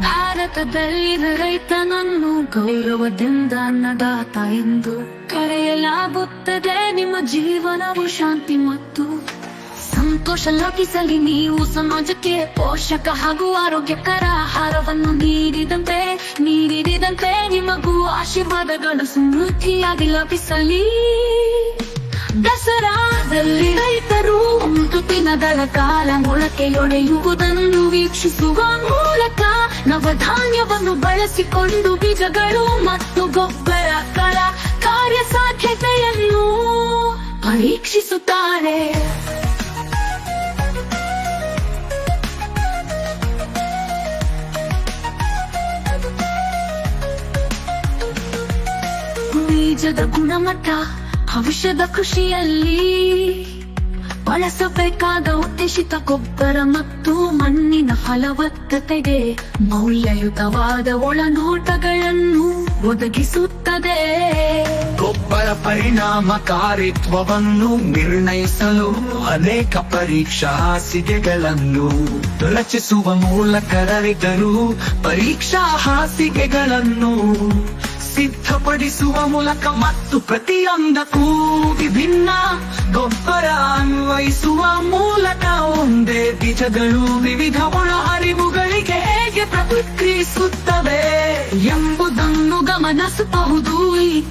ಭಾರತದಲ್ಲಿ ರೈತನನ್ನು ಗೌರವದಿಂದ ಅನ್ನದಾತ ಎಂದು ಕರೆಯಲಾಗುತ್ತದೆ. ನಿಮ್ಮ ಜೀವನವು ಶಾಂತಿ ಮತ್ತು ಸಂತೋಷ ಲಭಿಸಲಿ. ನೀವು ಸಮಾಜಕ್ಕೆ ಪೋಷಕ ಹಾಗೂ ಆರೋಗ್ಯಕರ ಆಹಾರವನ್ನು ನೀಡಿದಂತೆ ನೀಡಿದಂತೆ ನಿಮಗೂ ಆಶೀರ್ವಾದಗಳು ಸಮೃದ್ಧಿಯಾಗಿ ಲಭಿಸಲಿ. ದಸರಾದಲ್ಲಿ ರೈತರು ಒಂದು ದಿನಗಳ ಕಾಲ ಮೊಳಕೆಯೊಡೆಯುವುದನ್ನು ವೀಕ್ಷಿಸುವ ಮೂಲಕ ನವಧಾನ್ಯವನ್ನು ಬಳಸಿಕೊಂಡು ಬೀಜಗಳು ಮತ್ತು ಗೊಬ್ಬರ ಕರ ಕಾರ್ಯಸಾಧ್ಯತೆಯನ್ನು ಪರೀಕ್ಷಿಸುತ್ತಾರೆ. ಬೀಜದ ಗುಣಮಟ್ಟ ಭವಿಷ್ಯದ ಖುಷಿಯಲ್ಲಿ ಬಳಸಬೇಕಾದ ಉದ್ದೇಶಿತ ಗೊಬ್ಬರ ಮತ್ತು ಮಣ್ಣಿನ ಫಲವತ್ತತೆಗೆ ಮೌಲ್ಯಯುತವಾದ ಒಳನೋಟಗಳನ್ನು ಒದಗಿಸುತ್ತದೆ. ಗೊಬ್ಬರ ಪರಿಣಾಮಕಾರಿತ್ವವನ್ನು ನಿರ್ಣಯಿಸಲು ಅನೇಕ ಪರೀಕ್ಷಾ ಹಾಸಿಗೆಗಳನ್ನು ರಚಿಸುವ ಮೂಲಕ ರೈತರು ಪರೀಕ್ಷಾ ಹಾಸಿಗೆಗಳನ್ನು ಸಿದ್ಧಪಡಿಸುವ ಮೂಲಕ ಮತ್ತು ಪ್ರತಿಯೊಂದಕ್ಕೂ ವಿಭಿನ್ನ ಗೊಬ್ಬರ ಅನ್ವಯಿಸುವ ಮೂಲಕ ಒಂದೇ ಬೀಜಗಳು ವಿವಿಧ ಒಳ ಅರಿವುಗಳಿಗೆ ಹೇಗೆ ಪ್ರತಿಕ್ರಿಯಿಸುತ್ತವೆ ಎಂಬುದನ್ನು ಗಮನಿಸಬಹುದು.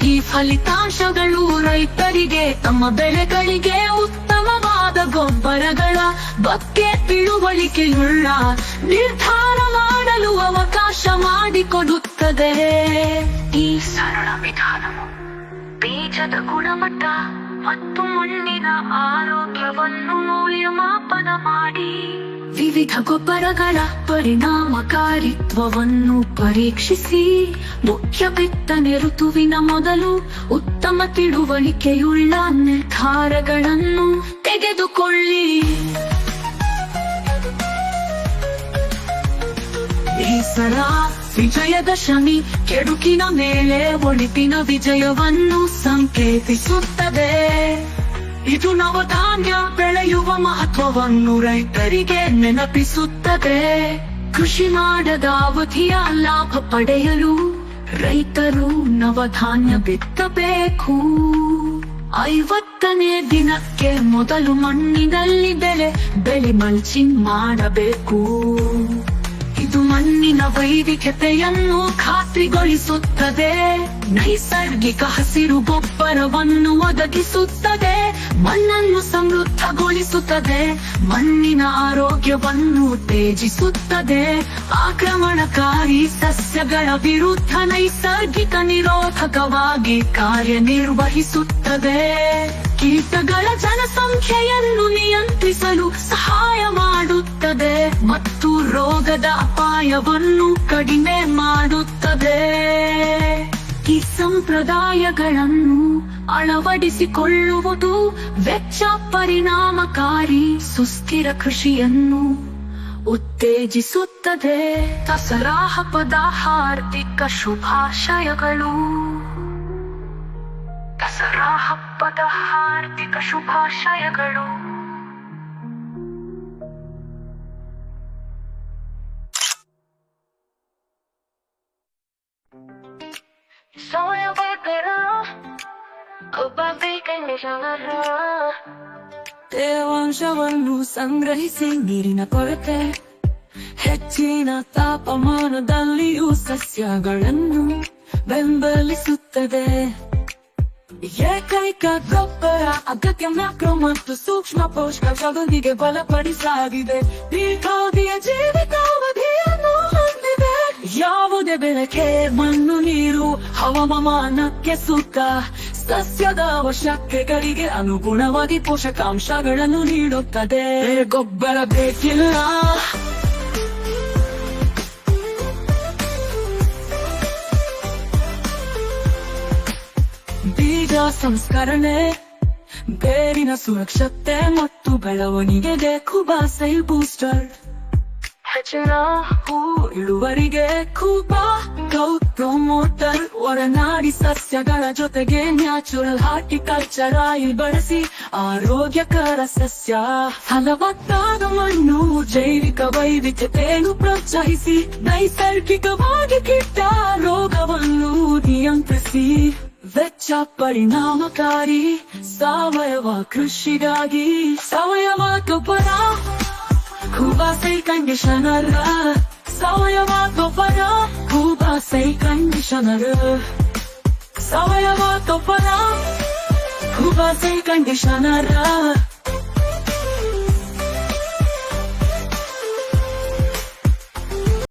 ಈ ಫಲಿತಾಂಶಗಳು ರೈತರಿಗೆ ತಮ್ಮ ಬೆಳೆಗಳಿಗೆ ಉತ್ತಮವಾದ ಗೊಬ್ಬರಗಳ ಬಗ್ಗೆ ತಿಳುವಳಿಕೆಯುಳ್ಳ ನಿರ್ಧಾರ ಮಾಡಲು ಅವಕಾಶ ಮಾಡಿಕೊಡುತ್ತದೆ. ಈ ಸರಳ ವಿಧಾನವು ಬೀಜದ ಗುಣಮಟ್ಟ ಮತ್ತು ಮಣ್ಣಿನ ಆರೋಗ್ಯವನ್ನು ಮೌಲ್ಯಮಾಪನ ಮಾಡಿ ವಿವಿಧ ಗೊಬ್ಬರಗಳ ಪರಿಣಾಮಕಾರಿತ್ವವನ್ನು ಪರೀಕ್ಷಿಸಿ ಮುಖ್ಯ ಬಿತ್ತನೆ ಋತುವಿನ ಮೊದಲು ಉತ್ತಮ ತಿಳುವಳಿಕೆಯುಳ್ಳ ನಿರ್ಧಾರಗಳನ್ನು ತೆಗೆದುಕೊಳ್ಳಿ. ಈ ಸಲ ವಿಜಯದಶಮಿ ಕೆಡುಕಿನ ಮೇಲೆ ಒಳಿತಿನ ವಿಜಯವನ್ನು ಸಂಕೇತಿಸುತ್ತದೆ. ಇದು ನವಧಾನ್ಯ ಬೆಳೆಯುವ ಮಹತ್ವವನ್ನು ರೈತರಿಗೆ ನೆನಪಿಸುತ್ತದೆ. ಕೃಷಿ ಮಾಡದ ಅವಧಿಯ ಲಾಭ ಪಡೆಯಲು ರೈತರು ನವಧಾನ್ಯ ಬಿತ್ತಬೇಕು. ಐವತ್ತನೇ ದಿನಕ್ಕೆ ಮೊದಲು ಮಣ್ಣಿನಲ್ಲಿ ಬೆಳೆ ಬೆಳೆ ಮಲ್ಚಿಂಗ್ ಮಾಡಬೇಕು. ಮಣ್ಣಿನ ವೈವಿಧ್ಯತೆಯನ್ನು ಖಾತ್ರಿಗೊಳಿಸುತ್ತದೆ. ನೈಸರ್ಗಿಕ ಹಸಿರು ಗೊಬ್ಬರವನ್ನು ಒದಗಿಸುತ್ತದೆ. ಮಣ್ಣನ್ನು ಸಮೃದ್ಧಗೊಳಿಸುತ್ತದೆ. ಮಣ್ಣಿನ ಆರೋಗ್ಯವನ್ನು ಉತ್ತೇಜಿಸುತ್ತದೆ. ಆಕ್ರಮಣಕಾರಿ ಸಸ್ಯಗಳ ವಿರುದ್ಧ ನೈಸರ್ಗಿಕ ನಿರೋಧಕವಾಗಿ ಕಾರ್ಯನಿರ್ವಹಿಸುತ್ತದೆ. ಕೀಟಗಳ ಜನಸಂಖ್ಯೆಯನ್ನು ನಿಯಂತ್ರಿಸಲು ಸಹಾಯ ಮಾಡುತ್ತದೆ. ಮತ್ತು ರೋಗದ ಅಪಾಯವನ್ನು ಕಡಿಮೆ ಮಾಡುತ್ತದೆ. ಈ ಸಂಪ್ರದಾಯಗಳನ್ನು ಅಳವಡಿಸಿಕೊಳ್ಳುವುದು ವೆಚ್ಚ ಪರಿಣಾಮಕಾರಿ ಸುಸ್ಥಿರ ಕೃಷಿಯನ್ನು ಉತ್ತೇಜಿಸುತ್ತದೆ. ದಸರಾ ಹಬ್ಬದ ಹಾರ್ದಿಕ ಶುಭಾಶಯಗಳು. ದಸರಾ ಹಬ್ಬದ ಹಾರ್ದಿಕ ಶುಭಾಶಯಗಳು. ತೇವಾಂಶವನ್ನು ಸಂಗ್ರಹಿಸಿ ನೀರಿನ ಕೊರತೆ, ಹೆಚ್ಚಿನ ತಾಪಮಾನದಲ್ಲಿಯೂ ಸಸ್ಯಗಳನ್ನು ಬೆಂಬಲಿಸುತ್ತದೆ. ಏಕೈಕ ಗೊಬ್ಬರ ಅಗತ್ಯ ಮ್ಯಾಕ್ರೋ ಮತ್ತು ಸೂಕ್ಷ್ಮ ಪೋಷಕಾಂಶದೊಂದಿಗೆ ಬಲಪಡಿಸಲಾಗಿದೆ. ದೀರ್ಘಾವಧಿಯ ಜೀವಿತಾವಧಿ ಯಾವುದೇ ಬೆಳಕೆ, ಮಣ್ಣು, ನೀರು, ಹವಾಮಾನಕ್ಕೆ ಸೂಕ್ತ ಸಸ್ಯದ ಅವಶ್ಯಕತೆಗಳಿಗೆ ಅನುಗುಣವಾಗಿ ಪೋಷಕಾಂಶಗಳನ್ನು ನೀಡುತ್ತದೆ. ಗೊಬ್ಬರ ಬೇಕಿಲ್ಲ. ಬೀಜ ಸಂಸ್ಕರಣೆ, ಬೇರಿನ ಸುರಕ್ಷತೆ ಮತ್ತು ಬೆಳವಣಿಗೆಗೆ ಕುಬಾಸೈಲ್ ಬೂಸ್ಟರ್ ಇಳುವರಿಗೆ ಕೂಪ ಒಳನಾಡಿ ಸಸ್ಯಗಳ ಜೊತೆಗೆ ನ್ಯಾಚುರಲ್ ಹಾರ್ಟಿಕಲ್ಚರ್ ಆಯಿಲ್ ಬಳಸಿ ಆರೋಗ್ಯಕರ ಸಸ್ಯ. ಮಣ್ಣು, ಜೈವಿಕ ವೈವಿಧ್ಯತೆಯನ್ನು ಪ್ರೋತ್ಸಾಹಿಸಿ, ನೈಸರ್ಗಿಕವಾಗಿ ಕಿಟ್ಟ ರೋಗವನ್ನು ನಿಯಂತ್ರಿಸಿ. ವೆಚ್ಚ ಪರಿಣಾಮಕಾರಿ ಸಾವಯವ ಕೃಷಿಗಾಗಿ ಸಾವಯವ ಗೊಬ್ಬರ ಹೂವಾಸೈ ಕಂಡೀಷನರ್ ಸಾವಯವ ಗೊಬ್ಬರ ಹೂವಾಸೈ ಕಂಡೀಷನರ್ ಸಾವಯವ ಗೊಬ್ಬರ ಹೂವಾಸೈ ಕಂಡೀಷನರ್